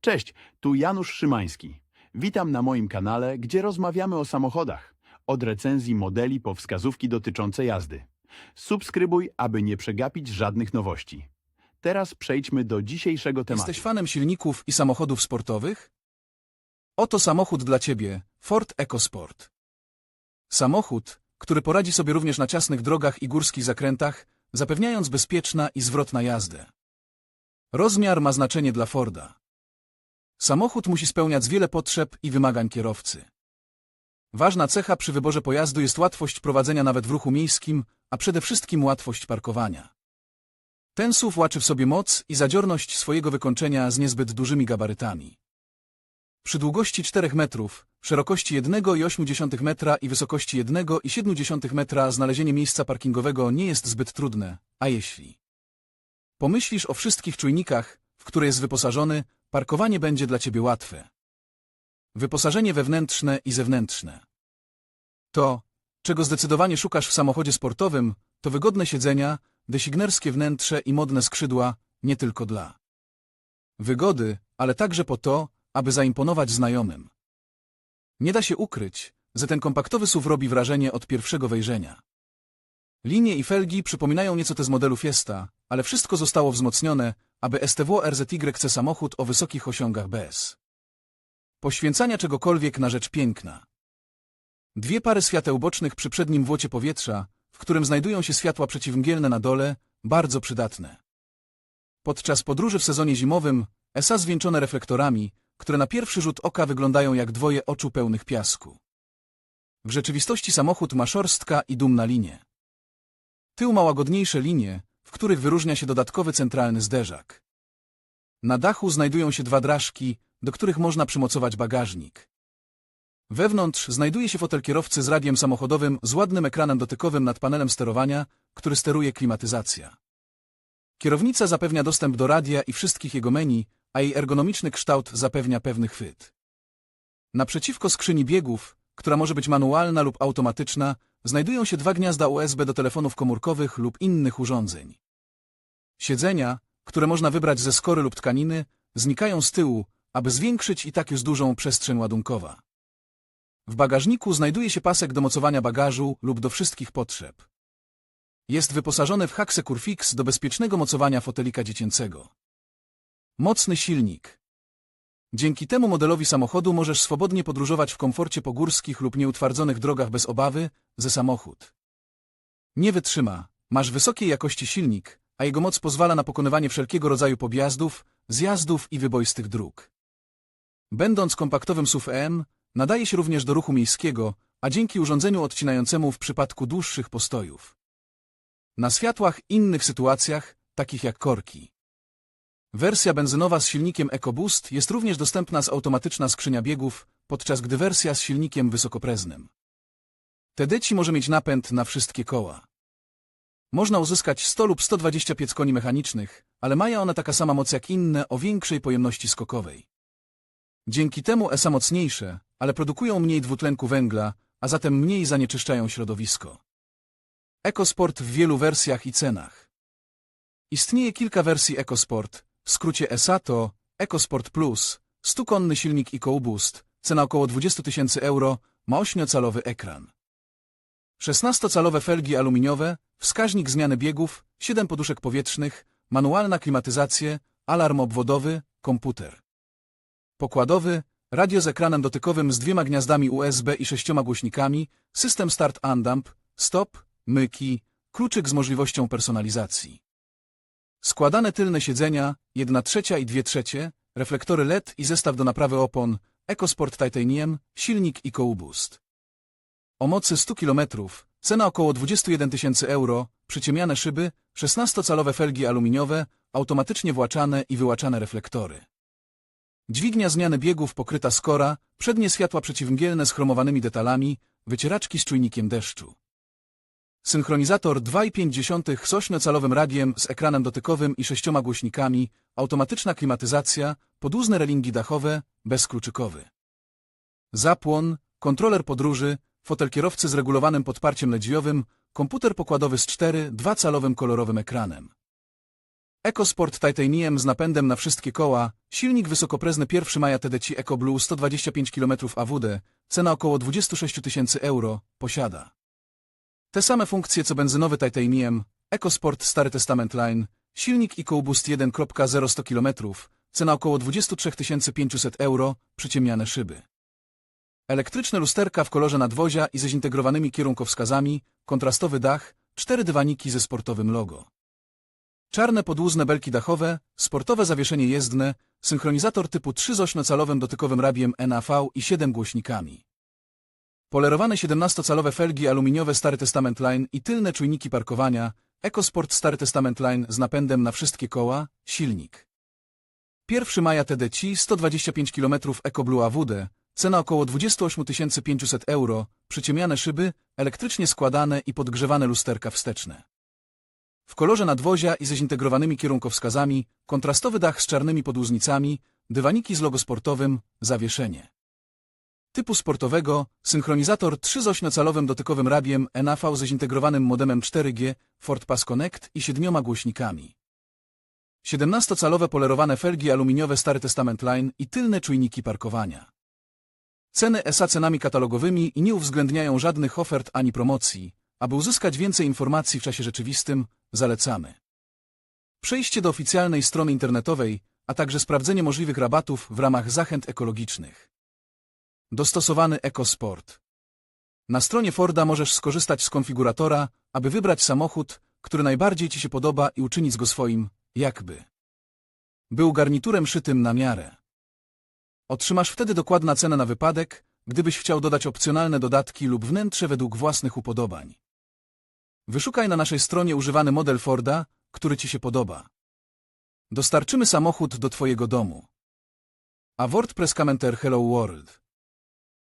Cześć, tu Janusz Szymański. Witam na moim kanale, gdzie rozmawiamy o samochodach. Od recenzji modeli po wskazówki dotyczące jazdy. Subskrybuj, aby nie przegapić żadnych nowości. Teraz przejdźmy do dzisiejszego tematu. Jesteś fanem silników i samochodów sportowych? Oto samochód dla Ciebie, Ford EcoSport. Samochód, który poradzi sobie również na ciasnych drogach i górskich zakrętach, zapewniając bezpieczna i zwrotna jazdę. Rozmiar ma znaczenie dla Forda. Samochód musi spełniać wiele potrzeb i wymagań kierowcy. Ważna cecha przy wyborze pojazdu jest łatwość prowadzenia nawet w ruchu miejskim, a przede wszystkim łatwość parkowania. Ten SUV łaczy w sobie moc i zadziorność swojego wykończenia z niezbyt dużymi gabarytami. Przy długości 4 metrów, szerokości 1,8 metra i wysokości 1,7 metra znalezienie miejsca parkingowego nie jest zbyt trudne, a jeśli pomyślisz o wszystkich czujnikach, w które jest wyposażony, parkowanie będzie dla Ciebie łatwe. Wyposażenie wewnętrzne i zewnętrzne. To, czego zdecydowanie szukasz w samochodzie sportowym, to wygodne siedzenia, designerskie wnętrze i modne skrzydła, nie tylko dla wygody, ale także po to, aby zaimponować znajomym. Nie da się ukryć, że ten kompaktowy SUV robi wrażenie od pierwszego wejrzenia. Linie i felgi przypominają nieco te z modelu Fiesta, ale wszystko zostało wzmocnione, aby STW RZYC samochód o wysokich osiągach bez poświęcania czegokolwiek na rzecz piękna. Dwie pary świateł bocznych przy przednim włocie powietrza, w którym znajdują się światła przeciwmgielne na dole, bardzo przydatne. Podczas podróży w sezonie zimowym, SA zwieńczone reflektorami, które na pierwszy rzut oka wyglądają jak dwoje oczu pełnych piasku. W rzeczywistości samochód ma szorstka i dumna linie. Tył ma łagodniejsze linie, w których wyróżnia się dodatkowy centralny zderzak. Na dachu znajdują się dwa drażki, do których można przymocować bagażnik. Wewnątrz znajduje się fotel kierowcy z radiem samochodowym z ładnym ekranem dotykowym nad panelem sterowania, który steruje klimatyzacja. Kierownica zapewnia dostęp do radia i wszystkich jego menu, a jej ergonomiczny kształt zapewnia pewny chwyt. Naprzeciwko skrzyni biegów, która może być manualna lub automatyczna, znajdują się dwa gniazda USB do telefonów komórkowych lub innych urządzeń. Siedzenia, które można wybrać ze skory lub tkaniny, znikają z tyłu, aby zwiększyć i tak już dużą przestrzeń ładunkowa. W bagażniku znajduje się pasek do mocowania bagażu lub do wszystkich potrzeb. Jest wyposażony w hack Securefix do bezpiecznego mocowania fotelika dziecięcego. Mocny silnik. Dzięki temu modelowi samochodu możesz swobodnie podróżować w komforcie po górskich lub nieutwardzonych drogach bez obawy, ze samochód. Nie wytrzyma, masz wysokiej jakości silnik, a jego moc pozwala na pokonywanie wszelkiego rodzaju podjazdów, zjazdów i wyboistych dróg. Będąc kompaktowym SUV EM, nadaje się również do ruchu miejskiego, a dzięki urządzeniu odcinającemu w przypadku dłuższych postojów. Na światłach innych sytuacjach, takich jak korki. Wersja benzynowa z silnikiem EcoBoost jest również dostępna z automatyczna skrzynia biegów, podczas gdy wersja z silnikiem wysokopreznym. TDC może mieć napęd na wszystkie koła. Można uzyskać 100 lub 125 koni mechanicznych, ale mają one taka sama moc jak inne o większej pojemności skokowej. Dzięki temu ESA mocniejsze, ale produkują mniej dwutlenku węgla, a zatem mniej zanieczyszczają środowisko. EcoSport w wielu wersjach i cenach. Istnieje kilka wersji EcoSport, w skrócie ESA to EcoSport Plus, 100-konny silnik EcoBoost, cena około 20 tysięcy euro, ma 8-calowy ekran. 16-calowe felgi aluminiowe, wskaźnik zmiany biegów, 7 poduszek powietrznych, manualna klimatyzację, alarm obwodowy, komputer. Pokładowy, radio z ekranem dotykowym z dwiema gniazdami USB i sześcioma głośnikami, system start andamp, stop, myki, kluczyk z możliwością personalizacji. Składane tylne siedzenia, 1 trzecia i 2 trzecie, reflektory LED i zestaw do naprawy opon, EcoSport Titanium, silnik EcoBoost. O mocy 100 km, cena około 21 tysięcy euro, przyciemniane szyby, 16-calowe felgi aluminiowe, automatycznie właczane i wyłaczane reflektory. Dźwignia zmiany biegów pokryta skora, przednie światła przeciwmgielne z chromowanymi detalami, wycieraczki z czujnikiem deszczu. Synchronizator 2,5 z 8-calowym radiem z ekranem dotykowym i sześcioma głośnikami, automatyczna klimatyzacja, podłużne relingi dachowe, bezkluczykowy. Zapłon, kontroler podróży, fotel kierowcy z regulowanym podparciem ledziowym, komputer pokładowy z 4, 2-calowym kolorowym ekranem. EcoSport Titanium z napędem na wszystkie koła, silnik wysokoprezny 1 Maja TDC EcoBlue 125 km AWD, cena około 26 tysięcy euro, posiada. Te same funkcje co benzynowy Titanium, EcoSport Stary Testament Line, silnik EcoBoost 1.0 100 km, cena około 23 500 euro, przyciemniane szyby. Elektryczne lusterka w kolorze nadwozia i ze zintegrowanymi kierunkowskazami, kontrastowy dach, cztery dywaniki ze sportowym logo. Czarne podłużne belki dachowe, sportowe zawieszenie jezdne, synchronizator typu 3 z ośmiocalowym dotykowym radiem NAV i 7 głośnikami. Polerowane 17-calowe felgi aluminiowe Stary Testament Line i tylne czujniki parkowania, EcoSport Stary Testament Line z napędem na wszystkie koła, silnik. 1 maja TDC 125 km EcoBlue AWD, cena około 28 500 euro, przyciemniane szyby, elektrycznie składane i podgrzewane lusterka wsteczne. W kolorze nadwozia i ze zintegrowanymi kierunkowskazami, kontrastowy dach z czarnymi podłużnicami, dywaniki z logo sportowym, zawieszenie. Typu sportowego, synchronizator 3 z ośmiocalowym dotykowym radiem NAV ze zintegrowanym modemem 4G, Ford Pass Connect i siedmioma głośnikami. 17-calowe polerowane felgi aluminiowe Stary Testament Line i tylne czujniki parkowania. Ceny ESA cenami katalogowymi i nie uwzględniają żadnych ofert ani promocji. Aby uzyskać więcej informacji w czasie rzeczywistym, zalecamy. Przejście do oficjalnej strony internetowej, a także sprawdzenie możliwych rabatów w ramach zachęt ekologicznych. Dostosowany EcoSport. Na stronie Forda możesz skorzystać z konfiguratora, aby wybrać samochód, który najbardziej Ci się podoba i uczynić go swoim, jakby. Był garniturem szytym na miarę. Otrzymasz wtedy dokładna cenę na wypadek, gdybyś chciał dodać opcjonalne dodatki lub wnętrze według własnych upodobań. Wyszukaj na naszej stronie używany model Forda, który Ci się podoba. Dostarczymy samochód do Twojego domu. A WordPress Commenter Hello World.